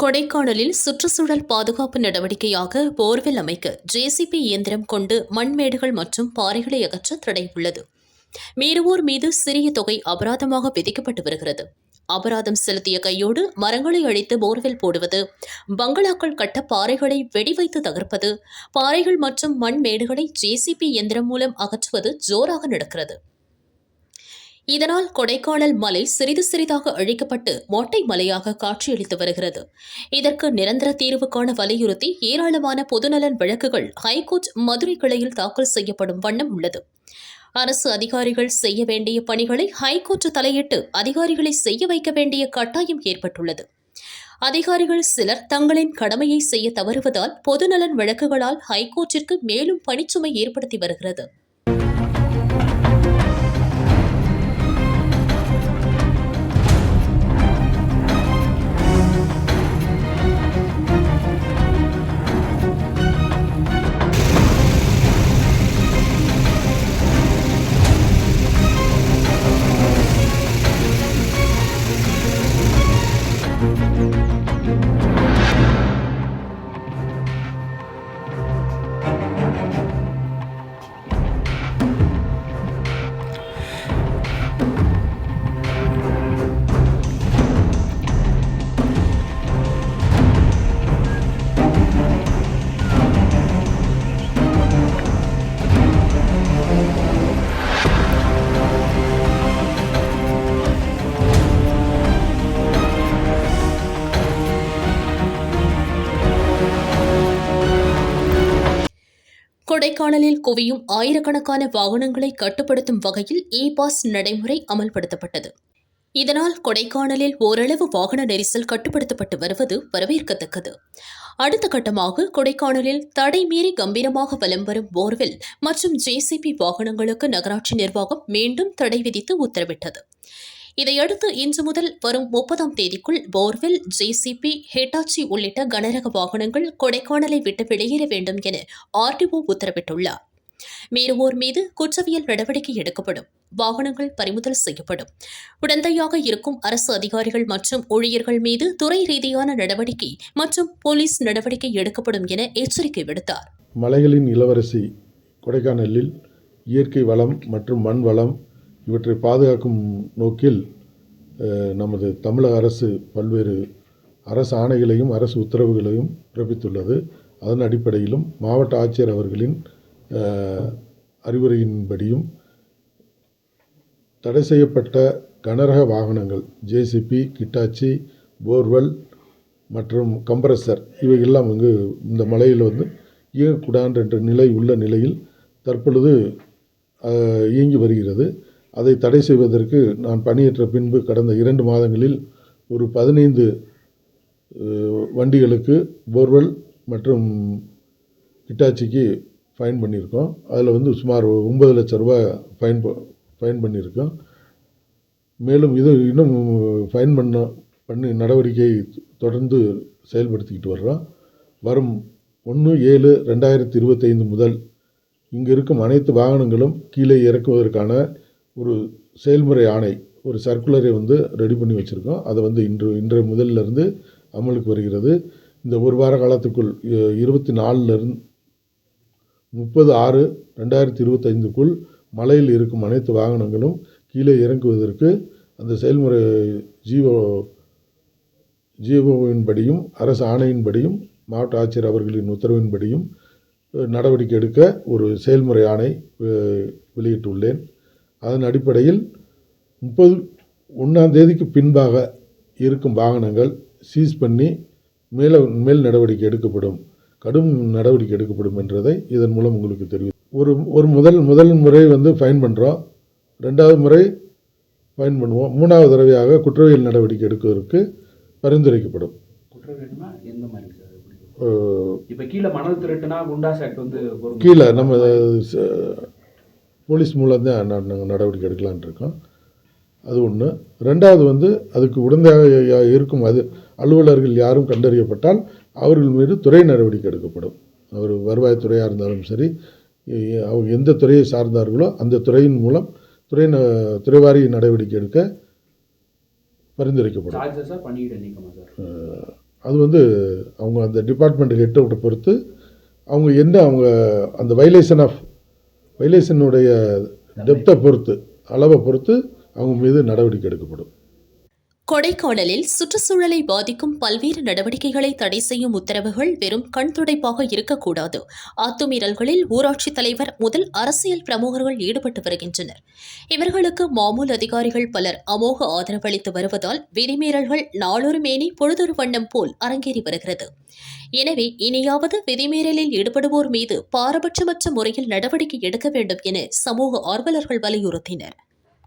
கொடைக்கானலில் சுற்றுச்சூழல் பாதுகாப்பு நடவடிக்கையாக போர்வெல் அமைக்க ஜேசிபி இயந்திரம் கொண்டு மண்மேடுகள் மற்றும் பாறைகளை அகற்ற தடை உள்ளது. மீறுவோர் மீது சிறிய தொகை அபராதமாக விதிக்கப்பட்டு வருகிறது. அபராதம் செலுத்திய கையோடு மரங்களை அழித்து போர்வெல் போடுவது பங்களாக்கள் கட்ட பாறைகளை வெடிவைத்து தகர்ப்பது பாறைகள் மற்றும் மண்மேடுகளை ஜேசிபி இயந்திரம் மூலம் அகற்றுவது ஜோராக நடக்கிறது. இதனால் கொடைக்கானல் மலை சிறிது சிறிதாக அழிக்கப்பட்டு மொட்டை மலையாக காட்சியளித்து வருகிறது. இதற்கு நிரந்தர தீர்வு காண வலியுறுத்தி ஏராளமான பொதுநலன் வழக்குகள் ஹைகோர்ட் மதுரை கிளையில் தாக்கல் செய்யப்படும் வண்ணம் உள்ளது. அரசு அதிகாரிகள் செய்ய வேண்டிய பணிகளை ஹைகோர்ட் தலையிட்டு அதிகாரிகளை செய்ய வைக்க வேண்டிய கட்டாயம் ஏற்பட்டுள்ளது. அதிகாரிகள் சிலர் தங்களின் கடமையை செய்ய தவறுவதால் பொதுநலன் வழக்குகளால் ஹைகோர்ட்டிற்கு மேலும் பணிச்சுமை ஏற்படுத்தி வருகிறது. கொடைக்கானலில் குவியும் ஆயிரக்கணக்கான வாகனங்களை கட்டுப்படுத்தும் வகையில் இ பாஸ் நடைமுறை அமல்படுத்தப்பட்டது. இதனால் கொடைக்கானலில் ஓரளவு வாகன நெரிசல் கட்டுப்படுத்தப்பட்டு வருவது வரவேற்கத்தக்கது. அடுத்த கட்டமாக கொடைக்கானலில் தடை மீறி கம்பீரமாக வலம் வரும் போர்வெல் மற்றும் ஜேசிபி வாகனங்களுக்கு நகராட்சி நிர்வாகம் மீண்டும் தடை விதித்து உத்தரவிட்டது. இதையடுத்து இன்று முதல் வரும் முப்பதாம் தேதிக்குள் போர்வெல் ஜேசிபி ஹெட்டாச்சி உள்ளிட்ட கனரக வாகனங்கள் கொடைக்கானலை விட்டு வெளியேற வேண்டும் என ஆர்டிஓ உத்தரவிட்டுள்ளார். மீறுவோர் மீது குற்றவியல் நடவடிக்கை எடுக்கப்படும். வாகனங்கள் பறிமுதல் செய்யப்படும். உடந்தையாக இருக்கும் அரசு அதிகாரிகள் மற்றும் ஊழியர்கள் மீது துறை ரீதியான நடவடிக்கை மற்றும் போலீஸ் நடவடிக்கை எடுக்கப்படும் என எச்சரிக்கை விடுத்தார். மலைகளின் இளவரசி கொடைக்கானலில் இயற்கை வளம் மற்றும் மண் வளம் இவற்றை பாதுகாக்கும் நோக்கில் நமது தமிழக அரசு பல்வேறு அரசு ஆணைகளையும் அரசு உத்தரவுகளையும் பிறப்பித்துள்ளது. அதன் அடிப்படையிலும் மாவட்ட ஆட்சியர் அவர்களின் அறிவுரையின்படியும் தடை செய்யப்பட்ட கனரக வாகனங்கள் ஜேசிபி கிட்டாச்சி போர்வெல் மற்றும் கம்ப்ரஸர் இவையெல்லாம் இங்கு இந்த மலையில் வந்து இயங்கக்கூடாது என்ற நிலை உள்ள நிலையில் தற்பொழுது இயங்கி வருகிறது. அதை தடை செய்வதற்கு நான் பணியேற்ற பின்பு கடந்த இரண்டு மாதங்களில் ஒரு பதினைந்து வண்டிகளுக்கு போர்வெல் மற்றும் ஹிட்டாச்சிக்கு ஃபைன் பண்ணியிருக்கோம். அதில் வந்து சுமார் ஒன்பது லட்ச ரூபா ஃபைன் ப- ஃபைன் பண்ணியிருக்கோம். மேலும் இது இன்னும் ஃபைன் பண்ண பண்ணி நடவடிக்கை தொடர்ந்து செயல்படுத்திக்கிட்டு வர்றோம். வரும் ஒன்று ஏழு ரெண்டாயிரத்தி இருபத்தைந்து முதல் இங்கே இருக்கும் அனைத்து வாகனங்களும் கீழே இறக்குவதற்கான ஒரு செயல்முறை ஆணை ஒரு சர்க்குலரை வந்து ரெடி பண்ணி வச்சுருக்கோம். அதை வந்து இன்று இன்றைய முதல்ல இருந்து அமலுக்கு வருகிறது. இந்த ஒரு வார காலத்துக்குள் இருபத்தி நாலுலேருந்து முப்பது ஆறு ரெண்டாயிரத்தி இருபத்தைந்துக்குள் மலையில் இருக்கும் அனைத்து வாகனங்களும் கீழே இறங்குவதற்கு அந்த செயல்முறை ஜீவோ ஜீவோவின்படியும் அரசு ஆணையின்படியும் மாவட்ட ஆட்சியர் அவர்களின் உத்தரவின்படியும் நடவடிக்கை எடுக்க ஒரு செயல்முறை ஆணை வெளியிட்டுள்ளேன். அதன் அடிப்படையில் முப்பது ஒன்றாம் தேதிக்கு பின்பாக இருக்கும் வாகனங்கள் சீஸ் பண்ணி மேல மேல் நடவடிக்கை எடுக்கப்படும் கடும் நடவடிக்கை எடுக்கப்படும் என்றதை இதன் மூலம் உங்களுக்கு தெரியும் ஒரு ஒரு முதல் முதல் முறை வந்து ஃபைன் பண்ணுறோம் ரெண்டாவது முறை ஃபைன் பண்ணுவோம். மூணாவது தடவையாக குற்றவியல் நடவடிக்கை எடுப்பதற்கு பரிந்துரைக்கப்படும். கீழே நம்ம போலீஸ் மூலம் தான் நாங்கள் நடவடிக்கை எடுக்கலாம்னு இருக்கோம். அது ஒன்று ரெண்டாவது வந்து அதுக்கு உடந்தையாக இருக்கும் அது அலுவலர்கள் யாரும் கண்டறியப்பட்டால் அவர்கள் மீது துறை நடவடிக்கை எடுக்கப்படும். அவர் வருவாய்த்துறையாக இருந்தாலும் சரி அவங்க எந்த துறையை சார்ந்தார்களோ அந்த துறையின் மூலம் துறை ந- துறைவாரி நடவடிக்கை எடுக்க பரிந்துரைக்கப்படும். அது வந்து அவங்க அந்த டிபார்ட்மெண்ட் ஹெட்டை பொறுத்து அவங்க என்ன அவங்க அந்த வைலேஷன் ஆஃப் வைலேஷனுடைய டெப்த்தை பொறுத்து அளவை பொறுத்து அவங்க மீது நடவடிக்கை எடுக்கப்படும். கொடைக்கானலில் சுற்றுச்சூழலை பாதிக்கும் பல்வேறு நடவடிக்கைகளை தடை செய்யும் உத்தரவுகள் வெறும் கண் துடைப்பாக இருக்கக்கூடாது. அத்துமீறல்களில் ஊராட்சித் தலைவர் முதல் அரசியல் பிரமுகர்கள் ஈடுபட்டு வருகின்றனர். இவர்களுக்கு மாமூல் அதிகாரிகள் பலர் அமோக ஆதரவளித்து வருவதால் விதிமீறல்கள் நாளொரு மேனி பொழுதொரு வண்ணம் போல் அரங்கேறி வருகிறது. எனவே இனியாவது விதிமீறலில் ஈடுபடுவோர் மீது பாரபட்சமற்ற முறையில் நடவடிக்கை எடுக்க வேண்டும் என சமூக ஆர்வலர்கள் வலியுறுத்தினர்.